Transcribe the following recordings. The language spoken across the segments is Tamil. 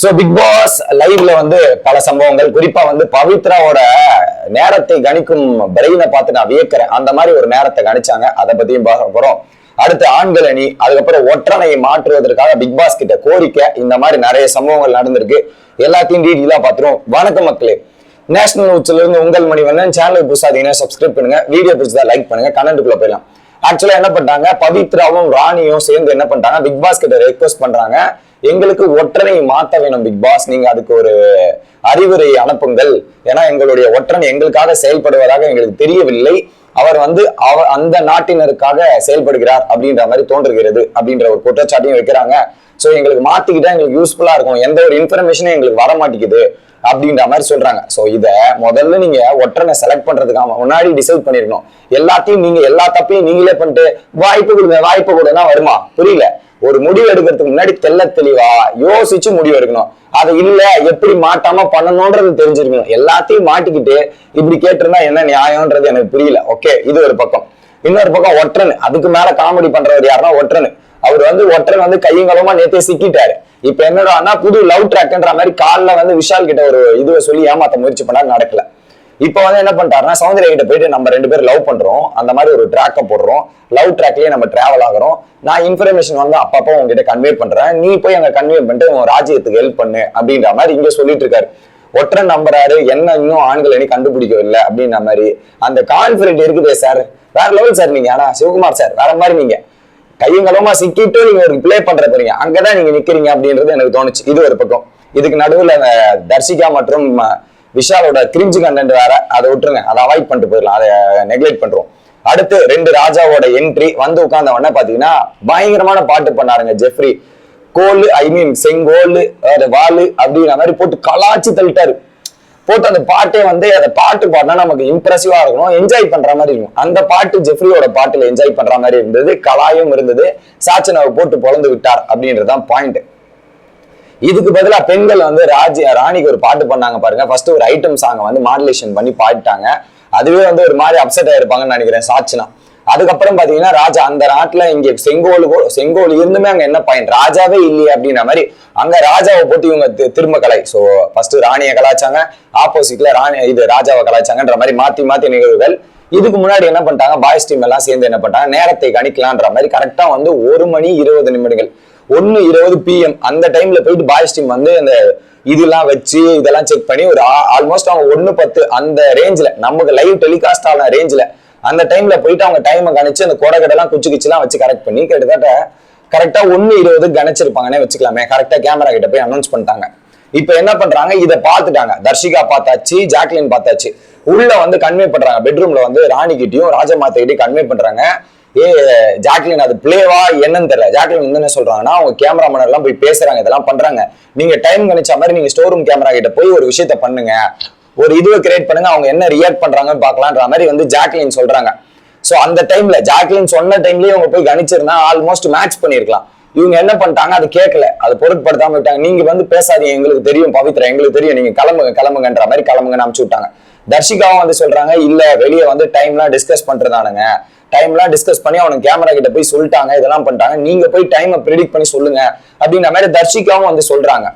சோ பிக் பாஸ் லைவ்ல வந்து பல சம்பவங்கள். குறிப்பா வந்து பவித்ராவோட நேரத்தை கணிக்கும் பிரெயினை பார்த்து நான் வியக்கிறேன். அந்த மாதிரி ஒரு நேரத்தை கணிச்சாங்க. அதை பத்தியும் பார்க்க போறோம். அடுத்து ஆண்கள் அணி அதுக்கப்புறம் ஒற்றனையை மாற்றுவதற்காக பிக் பாஸ் கிட்ட கோரிக்கை. இந்த மாதிரி நிறைய சம்பவங்கள் நடந்திருக்கு. எல்லாத்தையும் டீட்டெயிலா பார்த்துருவோம். வணக்கம் மக்களே. நேஷனல் நியூஸ்ல இருந்து உங்கள் மணி சேனல் சேனலுக்கு புதுசாதீங்கன்னா சப்ஸ்கிரைப் பண்ணுங்க. வீடியோ பிடிச்சதா லைக் பண்ணுங்க. கமெண்ட்டுக்குள்ள போயிடலாம். ஆக்சுவலா என்ன பண்றாங்க பவித்ராவும் ராணியும் சேர்ந்து என்ன பண்றாங்க பிக் பாஸ் கிட்ட ரெக்வஸ்ட் பண்றாங்க. எங்களுக்கு ஒற்றனை மாற்ற வேணும் பிக் பாஸ் நீங்க அதுக்கு ஒரு அறிவுரை அனுப்புங்கள். ஏன்னா எங்களுடைய ஒற்றன் எங்களுக்காக செயல்படுவதாக எங்களுக்கு தெரியவில்லை. அவர் வந்து அவ அந்த நாட்டினருக்காக செயல்படுகிறார் அப்படின்ற மாதிரி தோன்றுகிறது அப்படின்ற ஒரு குற்றச்சாட்டையும் வைக்கிறாங்க. ஸோ எங்களுக்கு மாத்திக்கிட்டா எங்களுக்கு யூஸ்ஃபுல்லா இருக்கும். எந்த ஒரு இன்ஃபர்மேஷனும் எங்களுக்கு வர மாட்டேங்குது அப்படின்ற மாதிரி சொல்றாங்க. ஸோ இதை முதல்ல நீங்க ஒற்றனை செலக்ட் பண்றதுக்காக முன்னாடி டிசைட் பண்ணிருக்கணும். எல்லாத்தையும் நீங்க எல்லா தப்பையும் நீங்களே பண்ணிட்டு வாய்ப்பு கொடுங்க வாய்ப்பு கொடுங்க வருமா? புரியல. ஒரு முடிவு எடுக்கிறதுக்கு முன்னாடி தெல்ல தெளிவா யோசிச்சு முடிவு எடுக்கணும். அது இல்ல எப்படி மாட்டாம பண்ணணும்ன்றது தெரிஞ்சிருக்கணும். எல்லாத்தையும் மாட்டிக்கிட்டு இப்படி கேட்டிருந்தா என்ன நியாயம்ன்றது எனக்கு புரியல. ஓகே இது ஒரு பக்கம். இன்னொரு பக்கம் ஒற்றன். அதுக்கு மேல காமெடி பண்றவர் யாருன்னா ஒற்றன். அவர் வந்து ஒற்றன் வந்து கையங்கலமா நேத்தே சிக்கிட்டாரு. இப்ப என்னடான்னா புது லவ் ட்ராக்ன்ற மாதிரி காலில் வந்து விஷால் கிட்ட ஒரு இதுவை சொல்லி ஏமாத்த முயற்சி பண்ணா நடக்கல. இப்போ வந்து என்ன பண்ணிட்டாருன்னா சௌந்தர்யா கிட்ட போயிட்டு நம்ம ரெண்டு பேரும் லவ் பண்றோம். அந்த மாதிரி ஒரு ட்ராக்கை போடுறோம். லவ் ட்ராக்லயே நம்ம டிராவல் ஆகுறோம். நான் இன்ஃபர்மேஷன் வந்து அப்பப்போ உங்ககிட்ட கன்வே பண்றேன். நீ போய் அங்க கன்வே பண்ணிட்டு உன் ராஜ்யத்துக்கு ஹெல்ப் பண்ணு அப்படின்ற மாதிரி இங்க சொல்லிட்டு இருக்காரு. ஒற்றன் நம்புறாரு. என்ன இன்னும் ஆண்கள் இனி கண்டுபிடிக்கவில்லை அப்படின்ற மாதிரி. அந்த கான்பிடன்ட் இருக்குதே சார் வேற லெவல் சார் நீங்க. ஆனா சிவகுமார் சார் வேற மாதிரி நீங்க. கையங்களமா சிக்கிட்டு நீங்க ஒரு ப்ளே பண்ற போறீங்க. அங்கதான் நீங்க நிக்கிறீங்க அப்படின்றது எனக்கு தோணுச்சு. இது ஒரு பக்கம். இதுக்கு நடுவுல தர்ஷிகா மற்றும் விஷாலோட கிரிஞ்சு கண்டென்ட் வேற அதை விட்டுருங்க. அதை அவாய்ட் பண்ணிட்டு போயிடலாம். அதை நெக்லெக்ட் பண்றோம். அடுத்து ரெண்டு ராஜாவோட என்ட்ரி வந்து உட்கார்ந்த உடனே பாத்தீங்கன்னா பயங்கரமான பாட்டு பண்ணாருங்க ஜெஃப்ரி. கோல் ஐ மீன் செங்கோல் வாலு அப்படிங்கிற மாதிரி போட்டு கலாச்சி தள்ளிட்டாரு. போட்டு அந்த பாட்டே வந்து அந்த பாட்டு பாடினா நமக்கு இம்ப்ரெசிவா இருக்கணும். என்ஜாய் பண்ற மாதிரி இருக்கும். அந்த பாட்டு ஜெஃப்ரியோட பாட்டுல என்ஜாய் பண்ற மாதிரி இருந்தது கலாயும் இருந்தது. சாச்சனாவை போட்டு பொழந்து விட்டார் அப்படின்றதான் பாயிண்ட் இதுக்கு பதிலா பெண்கள் வந்து ராஜ் ராணிக்கு ஒரு பாட்டு பண்ணாங்க பாருங்க. ஃபர்ஸ்ட் ஒரு ஐட்டம் சாங்கை வந்து மாடுலேஷன் பண்ணி பாடிட்டாங்க. அதுவே வந்து ஒரு மாதிரி அப்செட் ஆயிருப்பாங்கன்னு நினைக்கிறேன் சாட்சினா. அதுக்கப்புறம் பாத்தீங்கன்னா ராஜா அந்த நாட்டுல இங்க செங்கோல் செங்கோல் இருந்துமே அங்க என்ன பயன் ராஜாவே இல்லையே அப்படின்ற மாதிரி அங்க ராஜாவை போட்டு இவங்க திரும்ப கலை சோ ஃபர்ஸ்ட் ராணியை கலாச்சாங்க ஆப்போசிட்ல ராணி இது ராஜாவை கலாச்சாங்கன்ற மாதிரி மாத்தி மாத்தி நிகழ்வுகள். இதுக்கு முன்னாடி என்ன பண்ணிட்டாங்க? பாய்ஸ் டீம் எல்லாம் சேர்ந்து என்ன பண்ணிட்டாங்க? நேரத்தை கணிக்கலான்ற மாதிரி கரெக்டா வந்து ஒரு மணி இருபது நிமிடங்கள். ஒன்னு இருபது பிஎம் அந்த டைம்ல போயிட்டு பாய்ஸ் டீம் வந்து அந்த இதெல்லாம் வச்சு இதெல்லாம் செக் பண்ணி ஒரு ஆல்மோஸ்ட் அவங்க ஒன்னு பத்து அந்த ரேஞ்சில் நமக்கு லைவ் டெலிகாஸ்ட் ஆன ரேஞ்சில் அந்த டைம்ல போயிட்டு அவங்க டைமை கணிச்சு அந்த கொடகடெல்லாம் குச்சி குச்சிலாம் வச்சு கரெக்ட் பண்ணி கிட்டத்தட்ட கரெக்டா ஒன்னு இருபது கணிச்சிருப்பாங்கன்னே வச்சுக்கலாமே. கரெக்டா கேமரா கிட்ட போய் அனௌன்ஸ் பண்ணிட்டாங்க. இப்ப என்ன பண்றாங்க? இதை பார்த்துட்டாங்க. தர்ஷிகா பார்த்தாச்சு ஜாக்லின் பார்த்தாச்சு. உள்ள வந்து கன்வே பண்றாங்க. பெட்ரூம்ல வந்து ராணி கிட்டயும் ராஜமாத்த கிட்டயும் கன்வே பண்றாங்க. ஏ ஜாக்லின் அது பிளேவா என்னன்னு தெரியல. ஜாக்லின் வந்து என்ன சொல்றாங்கன்னா அவங்க கேமராமேன் எல்லாம் போய் பேசுறாங்க இதெல்லாம் பண்றாங்க. நீங்க டைம் கணிச்ச மாதிரி நீங்க ஸ்டோர் ரூம் கேமரா கிட்ட போய் ஒரு விஷயத்த பண்ணுங்க. ஒரு இதுவை கிரியேட் பண்ணுங்க அவங்க என்ன ரியாக்ட் பண்றாங்கன்னு பாக்கலான்ற மாதிரி வந்து ஜாக்லின் சொல்றாங்க. சோ அந்த டைம்ல ஜாக்லின் சொன்ன டைம்லயே அவங்க போய் கணிச்சிருந்தா ஆல்மோஸ்ட் மேட்ச் பண்ணிருக்கலாம். இவங்க என்ன பண்ணிட்டாங்க அது கேட்கல. அது பொருட்படுத்தாம விட்டாங்க. நீங்க வந்து பேசாதீங்க எங்களுக்கு தெரியும் பவித்ரா எங்களுக்கு தெரியும். நீங்க கிளம்புங்க கிளம்புங்கன்ற மாதிரி கிளம்புங்கன்னு அனுப்பிச்சு விட்டாங்க. தர்ஷிகாவும் வந்து சொல்றாங்க இல்ல வெளியே வந்து டைம்லாம் டிஸ்கஸ் பண்றதானுங்க. டைம்லாம் டிஸ்கஸ் பண்ணி அவனுக்கு கேமரா கிட்ட போய் சொல்லிட்டாங்க இதெல்லாம் பண்ணிட்டாங்க. நீங்க போய் டைமை ப்ரிடிக்ட் பண்ணி சொல்லுங்க. அப்படின்ற மாதிரி தர்ஷிகாவும் வந்து சொல்றாங்க.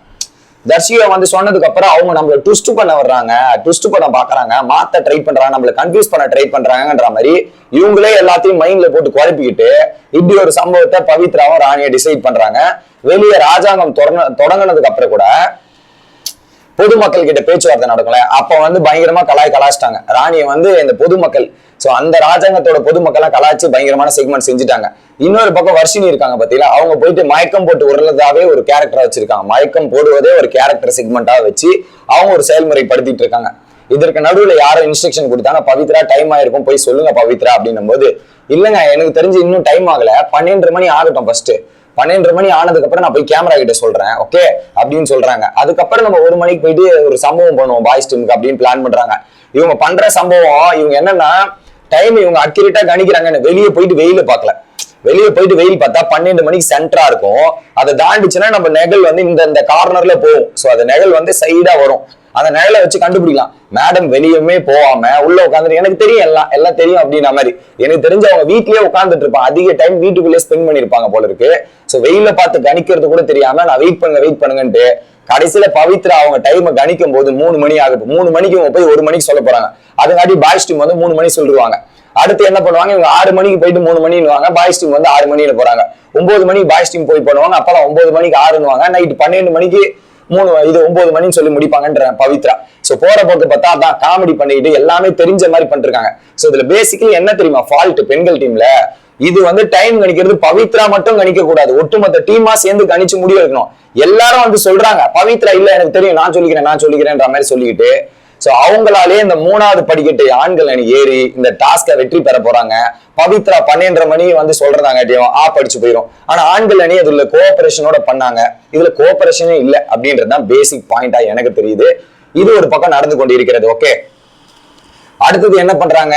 தர்ஷிகா வந்து சொன்னதுக்கு அப்புறம் அவங்க நம்மள ட்விஸ்ட் பண்ண வர்றாங்க ட்விஸ்ட் பண்ண பாக்குறாங்க மாத்த ட்ரை பண்றாங்க நம்மள கன்ஃபியூஸ் பண்ண ட்ரை பண்றாங்கன்ற மாதிரி இவங்களே எல்லாத்தையும் மைண்ட்ல போட்டு குழப்பிக்கிட்டு இப்படி ஒரு சம்பவத்தை பவித்ராவும் ராணியை டிசைட் பண்றாங்க. வெளியே ராஜாங்கம் தொடங்க தொடங்கினதுக்கு அப்புறம் கூட பொதுமக்கள் கிட்ட பேச்சுவார்த்தை நடக்கல அப்ப வந்து பயங்கரமா கலாய் கலாச்சிட்டாங்க ராணியை வந்து இந்த பொதுமக்கள். சோ அந்த ராஜாங்கத்தோட பொதுமக்கள்லாம் கலாய்ச்சி பயங்கரமான செக்மெண்ட் செஞ்சுட்டாங்க. இன்னொரு பக்கம் வர்ஷினி இருக்காங்க பாத்தீங்களா? அவங்க போயிட்டு மயக்கம் போட்டு உருளதாவே ஒரு கேரக்டரா வச்சிருக்காங்க. மயக்கம் போடுவதே ஒரு கேரக்டர் செக்மெண்டா வச்சு அவங்க ஒரு செயல்முறைப்படுத்திட்டு இருக்காங்க. இதற்கு நடுவுல யாரோ இன்ஸ்ட்ரக்ஷன் கொடுத்தாங்க. பவித்ரா டைம் ஆயிருக்கும் போய் சொல்லுங்க பவித்ரா அப்படின்னும் போது இல்லங்க எனக்கு தெரிஞ்சு இன்னும் டைம் ஆகல. பன்னெண்டு மணி ஆகட்டும் ஃபர்ஸ்ட் பன்னெண்டு மணி ஆனதுக்கு அப்புறம் நான் போய் கேமரா கிட்ட சொல்றேன். ஓகே அப்படின்னு சொல்றாங்க. அதுக்கப்புறம் நம்ம ஒரு மணிக்கு போயிட்டு ஒரு சம்பவம் பண்ணுவோம் பாய்ஸ் டீமுக்கு அப்படின்னு பிளான் பண்றாங்க. இவங்க பண்ற சம்பவம் இவங்க என்னன்னா டைம் இவங்க அக்யூரேட்டா கணிக்கிறாங்கன்னு வெளியே போயிட்டு வெயில பார்க்கல. வெளியே போயிட்டு வெயில் பார்த்தா பன்னெண்டு மணிக்கு சென்டரா இருக்கும். அதை தாண்டிச்சுன்னா நம்ம நெகல் வந்து இந்த இந்த கார்னர்ல போகும். சோ அந்த நெகல் வந்து சைடா வரும். அந்த நிழலை வச்சு கண்டுபிடிக்கலாம். மேடம் வெளியுமே போகாம உள்ள உட்காந்துட்டு எனக்கு தெரியும் எல்லாம் எல்லாம் தெரியும் அப்படின்ற மாதிரி. எனக்கு தெரிஞ்ச அவங்க வீட்லயே உட்காந்துட்டு இருப்பான் அதிக டைம் வீட்டுக்குள்ளேயே ஸ்பெண்ட் பண்ணிருப்பாங்க போல இருக்கு. ஸோ வெயில பார்த்து கணிக்கிறது கூட தெரியாம நான் வெயிட் பண்ணுங்க வெயிட் பண்ணுங்கன்ட்டு கடைசியில பவித்ரா அவங்க டைமை கணிக்கும் போது மூணு மணி ஆகுது மூணு மணிக்கு இவங்க போய் ஒரு மணிக்கு சொல்ல போறாங்க. அதுங்காட்டி பாய்ஸ் டீம் வந்து மூணு மணி சொல்லிடுவாங்க அடுத்து என்ன பண்ணுவாங்க? இவங்க ஆறு மணிக்கு போயிட்டு மூணு மணின்னுவாங்க. பாய்ஸ் டீம் வந்து ஆறு மணியில போறாங்க. ஒன்பது மணிக்கு பாய்ஸ் டீம் போய் பண்ணுவாங்க. அப்பெல்லாம் ஒன்பது மணிக்கு ஆறுன்னுவாங்க. நைட் பன்னெண்டு மணிக்கு மூணு இது ஒன்பது மணின்னு சொல்லி முடிப்பாங்கன்ற பவித்ரா. ஸோ போற போக்கு பார்த்தா அதான் காமெடி பண்ணிட்டு எல்லாமே தெரிஞ்ச மாதிரி பண்ணிருக்காங்க. சோ இதுல பேசிக்கலி என்ன தெரியுமா? ஃபால்ட் பெண்கள் டீம்ல இது வந்து டைம் கணிக்கிறது பவித்ரா மட்டும் கணிக்க கூடாது. ஒட்டுமொத்த டீமா சேர்ந்து கணிச்சு முடிவு எடுக்கணும் எல்லாரும் வந்து சொல்றாங்க பவித்ரா இல்ல எனக்கு தெரியும் நான் சொல்லிக்கிறேன் நான் சொல்லிக்கிறேன்ற மாதிரி சொல்லிக்கிட்டு சோ அவங்களாலே இந்த மூணாவது படிக்கட்டு ஆண்கள் அணி ஏறி இந்த டாஸ்கை வெற்றி பெற போறாங்க. பவித்ரா பன்னெண்டரை மணி வந்து சொல்றதாங்காட்டியும் ஆ படிச்சு போயிடும் ஆனா ஆண்கள் அணி அதுல கோஆபரேஷனோட பண்ணாங்க. இதுல கோஆபரேஷனே இல்ல அப்படின்றது தான் பேசிக் பாயிண்டா எனக்கு தெரியுது. இது ஒரு பக்கம் நடந்து கொண்டு இருக்கிறது ஓகே அடுத்தது என்ன பண்றாங்க?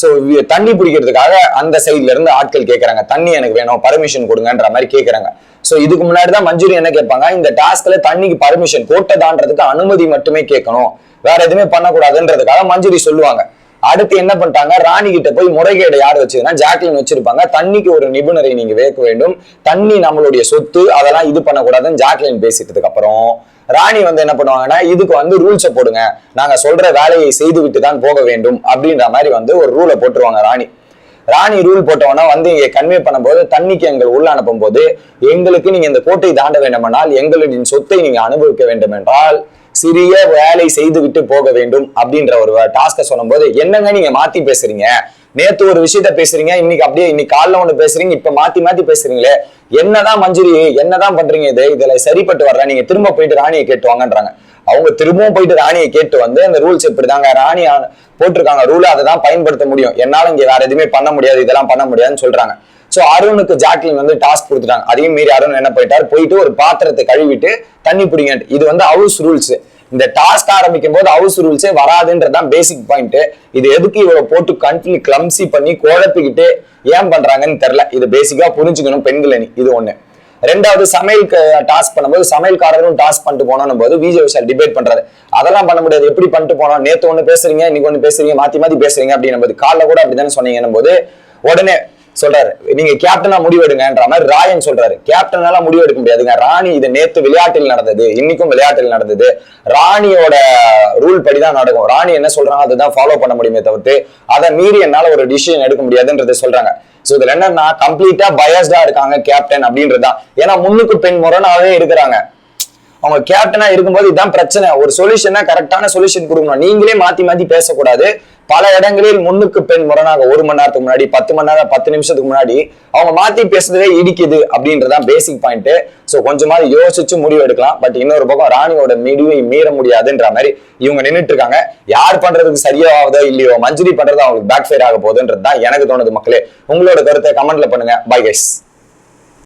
சோ தண்ணி பிடிக்கிறதுக்காக அந்த சைட்ல இருந்து ஆட்கள் கேட்கறாங்க தண்ணி எனக்கு வேணும் பர்மிஷன் கொடுங்கன்ற மாதிரி கேட்கறாங்க சோ இதுக்கு முன்னாடி தான் மஞ்சூரி என்ன கேட்பாங்க இந்த டாஸ்க்ல தண்ணிக்கு பர்மிஷன் கோட்டை அனுமதி மட்டுமே கேட்கணும். வேற எதுவுமே பண்ணக்கூடாதுன்றதுக்காக மஞ்சூரி சொல்லுவாங்க. அடுத்து என்ன பண்ணிட்டாங்க? ராணி கிட்ட போய் முறைகேடு யார் வச்சதுன்னா ஜாக்லின் வச்சிருப்பாங்க. தண்ணிக்கு ஒரு நிபுணரை நீங்க வேக்க வேண்டும். தண்ணி நம்மளுடைய சொத்து அதெல்லாம் இது பண்ணக்கூடாதுன்னு ஜாக்லின் பேசிட்டதுக்கு அப்புறம் ராணி வந்து என்ன பண்ணுவாங்கன்னா இதுக்கு வந்து ரூல்ஸை போடுங்க. நாங்க சொல்ற வேலையை செய்து விட்டு தான் போக வேண்டும் அப்படின்ற மாதிரி வந்து ஒரு ரூலை போட்டுருவாங்க ராணி. ராணி ரூல் போட்டவனா வந்து இங்க கன்வே பண்ணும்போது தண்ணிக்கு எங்கள் உள்ள அனுப்பும் போது எங்களுக்கு நீங்க இந்த கோட்டை தாண்ட வேண்டுமென்றால் எங்களின் சொத்தை நீங்க அனுபவிக்க வேண்டும் என்றால் சிறிய வேலை செய்து விட்டு போக வேண்டும் அப்படின்ற ஒரு டாஸ்க சொல்லும்போது என்னங்க நீங்க மாத்தி பேசுறீங்க? நேத்து ஒரு விஷயத்த பேசுறீங்க இன்னைக்கு அப்படியே இன்னைக்கு காலைல ஒண்ணு பேசுறீங்க இப்ப மாத்தி மாத்தி பேசுறீங்களே? என்னதான் மஞ்சுரி என்னதான் பண்றீங்க இது? இதுல சரிப்பட்டு வர்ற நீங்க திரும்ப போயிட்டு ராணியை கேட்டு வாங்கன்றாங்க. அவங்க திரும்பவும் போயிட்டு ராணியை கேட்டு வந்து அந்த ரூல்ஸ் இப்படிதாங்க ராணி போட்டிருக்காங்க ரூல் அதை தான் பயன்படுத்த முடியும். என்னால இங்க வேற எதுவுமே பண்ண முடியாது இதெல்லாம் பண்ண முடியாதுன்னு சொல்றாங்க. சோ அருணுக்கு ஜாக்லின் வந்து டாஸ்க் கொடுத்துட்டாங்க. அதையும் மீறி அருண் என்ன போயிட்டார் போயிட்டு ஒரு பாத்திரத்தை கழுவிட்டு தண்ணி பிடிங்க இது வந்து ஹவுஸ் ரூல்ஸ் இந்த டாஸ்க் ஆரம்பிக்கும் போது ஹவுஸ் ரூல்ஸே வராதுன்றதுதான் பேசிக் பாயிண்ட் இது எதுக்கு இவ்வளவு போட்டு கண்ட்ரி கிளம்சி பண்ணி குழப்பிக்கிட்டு ஏன் பண்றாங்கன்னு தெரியல. இது பேசிக்கா புரிஞ்சுக்கணும் பெண்கள் இது ஒண்ணு. ரெண்டாவது சமையலுக்கு டாஸ்க் பண்ணும்போது சமையல்காரரும் டாஸ்க் பண்ணிட்டு போனோம் போது விஜய் விஷால் டிபேட் பண்றாரு. அதெல்லாம் பண்ண முடியாது. எப்படி பண்ணிட்டு போனோம்? நேத்து ஒண்ணு பேசுறீங்க இன்னைக்கு ஒண்ணு பேசுறீங்க மாத்தி மாத்தி பேசுறீங்க அப்படின்னும் போது காலைல கூட அப்படிதானே சொன்னீங்கன்னும் போது உடனே சொல்றாரு. நீங்க கேப்டனா முடிவெடுங்கன்ற மாதிரி ராயன் சொல்றாரு. கேப்டனால முடிவெடுக்க முடியாதுங்க. ராணி இது நேத்து விளையாட்டில் நடந்தது. இன்னைக்கும் விளையாட்டில் நடந்தது. ராணியோட ரூல் படிதான் நடக்கும். ராணி என்ன சொல்றாங்க அதுதான் ஃபாலோ பண்ண முடியுமே தவிர்த்து அதை மீறி என்னால ஒரு டிசிஷன் எடுக்க முடியாதுன்றதை சொல்றாங்க. சோ இதுல என்னன்னா கம்ப்ளீட்டா பயஸ்டா இருக்காங்க கேப்டன் அப்படின்றதுதான். ஏன்னா முன்னுக்கு பெண் முரணாவே இருக்கிறாங்க. அவங்க கேப்டனா இருக்கும்போது இதான் பிரச்சனை. ஒரு சொல்யூஷனா கரெக்டான சொல்யூஷன் கொடுக்கணும். நீங்களே மாத்தி மாத்தி பேசக்கூடாது. பல இடங்களில் முன்னுக்கு பெண் முரணாக ஒரு மணி நேரத்துக்கு முன்னாடி பத்து மணி நேரம் பத்து நிமிஷத்துக்கு முன்னாடி அவங்க மாத்தி பேசுறதே இடிக்குது அப்படின்றதான் பேசிக் பாயிண்ட் ஸோ கொஞ்சமாவது யோசிச்சு முடிவு எடுக்கலாம். பட் இன்னொரு பக்கம் ராணியோட முடிவை மீற முடியாதுன்ற மாதிரி இவங்க நின்னுட்டு இருக்காங்க. யார் பண்றதுக்கு சரியாவதோ இல்லையோ மஞ்சுரி பண்றது அவங்களுக்கு பேக் ஃபேர் ஆக போகுதுன்றது தான் எனக்கு தோணுது மக்களே. உங்களோட கருத்தை கமெண்ட்ல பண்ணுங்க. Bye guys